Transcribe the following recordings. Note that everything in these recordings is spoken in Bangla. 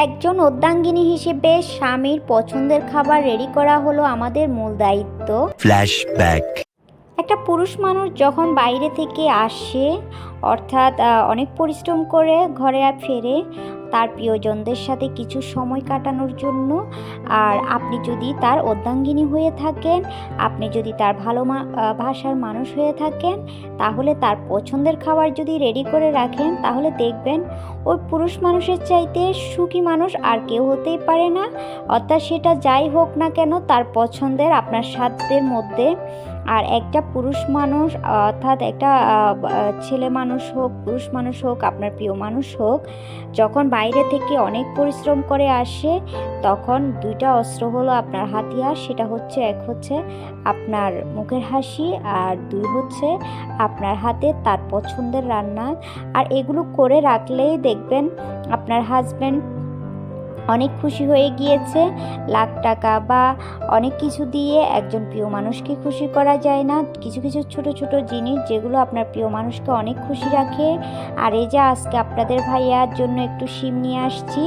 একজন অর্ধাঙ্গিনী হিসেবে স্বামীর পছন্দের খাবার রেডি করা হলো আমাদের মূল দায়িত্ব। ফ্ল্যাশব্যাক একটা পুরুষ মানুষ যখন বাইরে থেকে আসে অর্থাৎ অনেক পরিশ্রম করে ঘরে ফেরে তার প্রিয়জনদের সাথে কিছু সময় কাটানোর জন্য। আর আপনি যদি তার অর্ধাঙ্গিনী হয়ে থাকেন, আপনি যদি তার ভালো ভাষার মানুষ হয়ে থাকেন, তাহলে তার পছন্দের খাবার যদি রেডি করে রাখেন, তাহলে দেখবেন ওই পুরুষ মানুষের চাইতে সুখী মানুষ আর কেউ হতেই পারে না। অর্থাৎ সেটা যাই হোক না কেন, তার পছন্দের, আপনার সাধ্যের মধ্যে আর একটা পুরুষ মানুষ, অর্থাৎ একটা ছেলে মানুষ হোক, পুরুষ মানুষ হোক, আপনার প্রিয় মানুষ হোক, যখন বাইরে থেকে অনেক পরিশ্রম করে আসে, তখন দুইটা অস্ত্র হলো আপনার হাতিয়ার, সেটা হচ্ছে, এক হচ্ছে আপনার মুখের হাসি আর দুই হচ্ছে আপনার হাতে তার পছন্দের রান্না। আর এগুলো করে রাখলেই দেখবেন আপনার হাজব্যান্ড অনেক খুশি হয়ে গিয়েছে। লাখ টাকা বা অনেক কিছু দিয়ে একজন প্রিয় মানুষকে খুশি করা যায় না। কিছু কিছু ছোট ছোট জিনিস যেগুলো আপনার প্রিয় মানুষকে অনেক খুশি রাখে। আর এই যে আজকে আপনাদের ভাইয়ার জন্য একটু শিম নিয়ে আসছি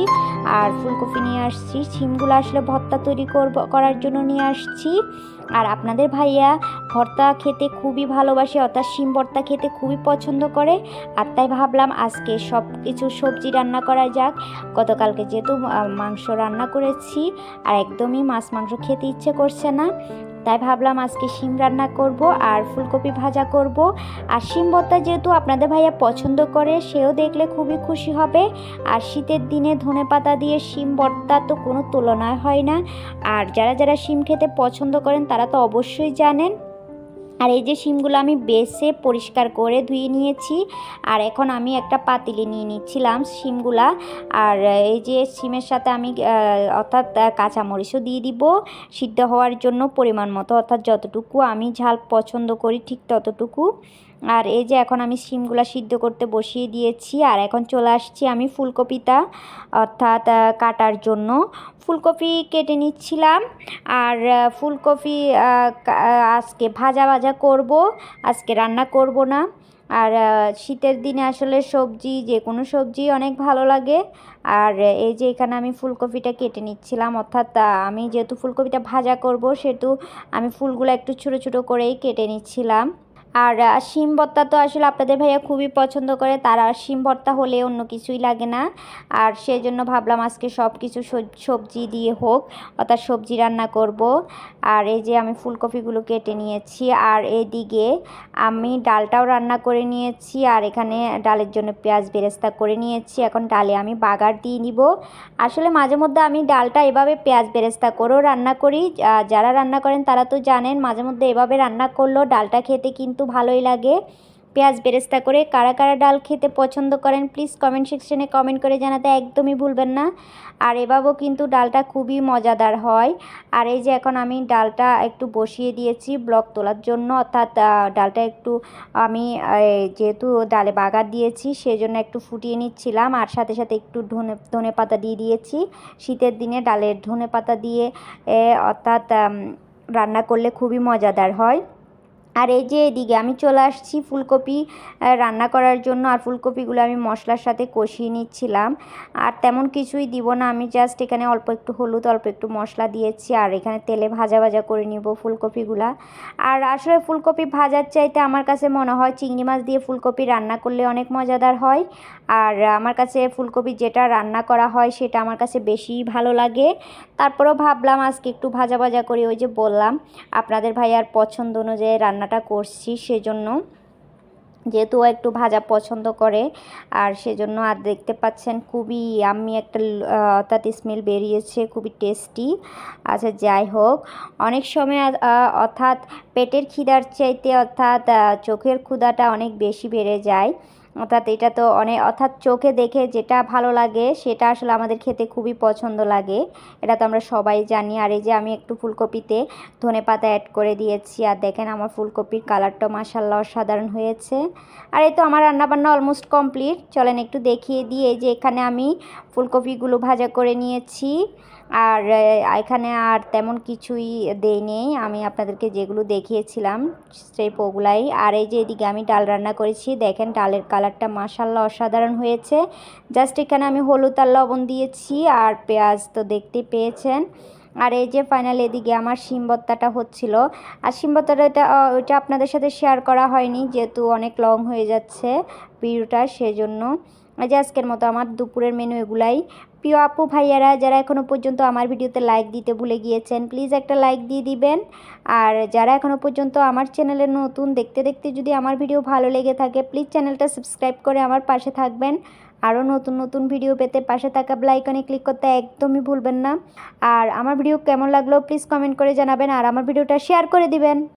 আর ফুলকপি নিয়ে আসছি। শিমগুলো আসলে ভর্তা তৈরি করব, করার জন্য নিয়ে আসছি। আর আপনাদের ভাইয়া ভর্তা খেতে খুবই ভালোবাসে, অর্থাৎ শিম ভর্তা খেতে খুবই পছন্দ করে। আর তাই ভাবলাম আজকে সব কিছু সবজি রান্না করা যাক। গতকালকে যেহেতু মাংস রান্না করেছি, আর একদমই মাছ মাংস খেতে ইচ্ছে করছে না। তাই ভাবলাম আজকে শিম রান্না করব আর ফুলকপি ভাজা করব। আর শিম ভর্তা যেহেতু আপনাদের ভাইয়া পছন্দ করে, সেও দেখলে খুবই খুশি হবে। আর শীতের দিনে ধনে পাতা দিয়ে শিম ভর্তা তো কোনো তুলনায় হয় না। আর যারা যারা শিম খেতে পছন্দ করেন তারা তো অবশ্যই জানেন। আর এই যে শিমগুলো আমি বেছে পরিষ্কার করে ধুয়ে নিয়েছি, আর এখন আমি একটা পাতিলে নিয়ে নিচ্ছিলাম শিমগুলা। আর এই যে শিমের সাথে আমি অর্থাৎ কাঁচামরিচও দিয়ে দিব। সিদ্ধ হওয়ার জন্য পরিমাণ মতো, অর্থাৎ যতটুকু আমি ঝাল পছন্দ করি ঠিক ততটুকু। আর এই যে এখন আমি শিমগুলা সিদ্ধ করতে বসিয়ে দিয়েছি, আর এখন চলে আসছি আমি ফুলকপিটা, অর্থাৎ কাটার জন্য। ফুলকপি কেটে নিচ্ছিলাম, আর ফুলকপি আজকে ভাজা ভাজা করব, আজকে রান্না করব না। আর শীতের দিনে আসলে সবজি যে কোনো সবজি অনেক ভালো লাগে। আর, এই যে এখানে আমি ফুলকপিটা কেটে নিচ্ছিলাম, অর্থাৎ আমি যেহেতু ফুলকপিটা ভাজা করব, সেহেতু আমি ফুলগুলো একটু ছোটো ছোটো করেই কেটে নিচ্ছিলাম। আর শিম ভর্তা তো আসলে আপনাদের ভাইয়া খুবই পছন্দ করে, তারা শিম ভর্তা হলে অন্য কিছুই লাগে না। আর সেই জন্য ভাবলাম আজকে সব কিছু সবজি দিয়ে হোক, অর্থাৎ সবজি রান্না করব। আর এই যে আমি ফুলকপিগুলো কেটে নিয়েছি, আর এদিকে আমি ডালটাও রান্না করে নিয়েছি, আর এখানে ডালের জন্য পেঁয়াজ বেরেস্তা করে নিয়েছি। এখন ডালে আমি বাগার দিয়ে নিব। আসলে মাঝে মধ্যে আমি ডালটা এভাবে পেঁয়াজ বেরেস্তা করেও রান্না করি যারা রান্না করেন তারা তো জানেন, মাঝে মধ্যে এভাবে রান্না করলেও ডালটা খেতে কিন্তু ভালোই লাগে। পেঁয়াজ বেরেস্তা করে কারা কারা ডাল খেতে পছন্দ করেন প্লিজ কমেন্ট সেকশনে কমেন্ট করে জানাতে একদমই ভুলবেন না। আর এভাবেও কিন্তু ডালটা খুবই মজাদার হয়। আর এই যে এখন আমি ডালটা একটু বসিয়ে দিয়েছি ব্লক তোলার জন্য, অর্থাৎ ডালটা একটু আমি যেহেতু ডালে বাগার দিয়েছি, সেজন্য একটু ফুটিয়ে নিচ্ছিলাম। আর সাথে সাথে একটু ধনে ধনে পাতা দিয়ে দিয়েছি। শীতের দিনে ডালের ধনে পাতা দিয়ে অর্থাৎ রান্না করলে খুবই মজাদার হয়। আর এই যে এদিকে আমি চলে আসছি ফুলকপি রান্না করার জন্য। আর ফুলকপিগুলো আমি মশলার সাথে কষিয়ে নিচ্ছিলাম। আর তেমন কিছুই দিব না। আমি জাস্ট এখানে অল্প একটু হলুদ, অল্প একটু মশলা দিয়েছি। আর এখানে তেলে ভাজা ভাজা করে নিব ফুলকপিগুলা। আর আসলে ফুলকপি ভাজার চাইতে আমার কাছে মনে হয় চিংড়ি মাছ দিয়ে ফুলকপি রান্না করলে অনেক মজাদার হয়। আর আমার কাছে ফুলকপি যেটা রান্না করা হয় সেটা আমার কাছে বেশি ভালো লাগে। তারপরেও ভাবলাম আজকে একটু ভাজা ভাজা করে। ওই যে বললাম, আপনাদের ভাই আর পছন্দ অনুযায়ী রান্নাটা করছি সেজন্য। যেহেতু ও একটু ভাজা পছন্দ করে, আর সেজন্য আর দেখতে পাচ্ছেন খুবই আমি একটা অর্থাৎ স্মেল বেরিয়েছে, খুবই টেস্টি আচ্ছা যাই হোক, অনেক সময় অর্থাৎ পেটের খিদার চাইতে অর্থাৎ চোখের ক্ষুদাটা অনেক বেশি বেড়ে যায়। অর্থাৎ এটা তো অনেক অর্থাৎ চোখে দেখে যেটা ভালো লাগে, সেটা আসলে আমাদের খেতে খুবই পছন্দ লাগে। এটা তো আমরা সবাই জানি। আর এই যে আমি একটু ফুলকপিতে ধনে পাতা অ্যাড করে দিয়েছি, আর দেখেন আমার ফুলকপির কালারটা মাসাল্লাহ অসাধারণ হয়েছে। আর এই তো আমার রান্নাবান্না অলমোস্ট কমপ্লিট চলেন একটু দেখিয়ে এই যে এখানে আমি ফুলকপিগুলো ভাজা করে নিয়েছি। আর এখানে আর তেমন কিছুই দেই নেই। আমি আপনাদেরকে যেগুলো দেখিয়েছিলাম, সেই ওগুলাই আর এই যে এদিকে আমি ডাল রান্না করেছি, দেখেন ডালের কালারটা মাসাল্লাহ অসাধারণ হয়েছে। জাস্ট এখানে আমি হলুদ আর লবণ দিয়েছি আর পেঁয়াজ তো দেখতে পেয়েছেন। আর এই যে ফাইনাল এদিকে আমার শিম ভর্তাটা হচ্ছিল। আর এটা ওইটা আপনাদের সাথে শেয়ার করা হয়নি, যেহেতু অনেক লং হয়ে যাচ্ছে ভিডিওটা, সেজন্য। যে আজকের মতো আমার দুপুরের মেনু এগুলাই। প্রিয় আপু, ভাইয়ারা, যারা এখনও পর্যন্ত আমার ভিডিওতে লাইক দিতে ভুলে গিয়েছেন প্লিজ একটা লাইক দিয়ে দিবেন। আর যারা এখনও পর্যন্ত আমার চ্যানেলে নতুন, দেখতে দেখতে যদি আমার ভিডিও ভালো লেগে থাকে প্লিজ চ্যানেলটা সাবস্ক্রাইব করে আমার পাশে থাকবেন। আরও নতুন নতুন ভিডিও পেতে পাশে থাকা ব্লাইকনে ক্লিক করতে একদমই ভুলবেন না। আর আমার ভিডিও কেমন লাগল প্লিজ কমেন্ট করে জানাবেন। আর আমার ভিডিওটা শেয়ার করে দিবেন।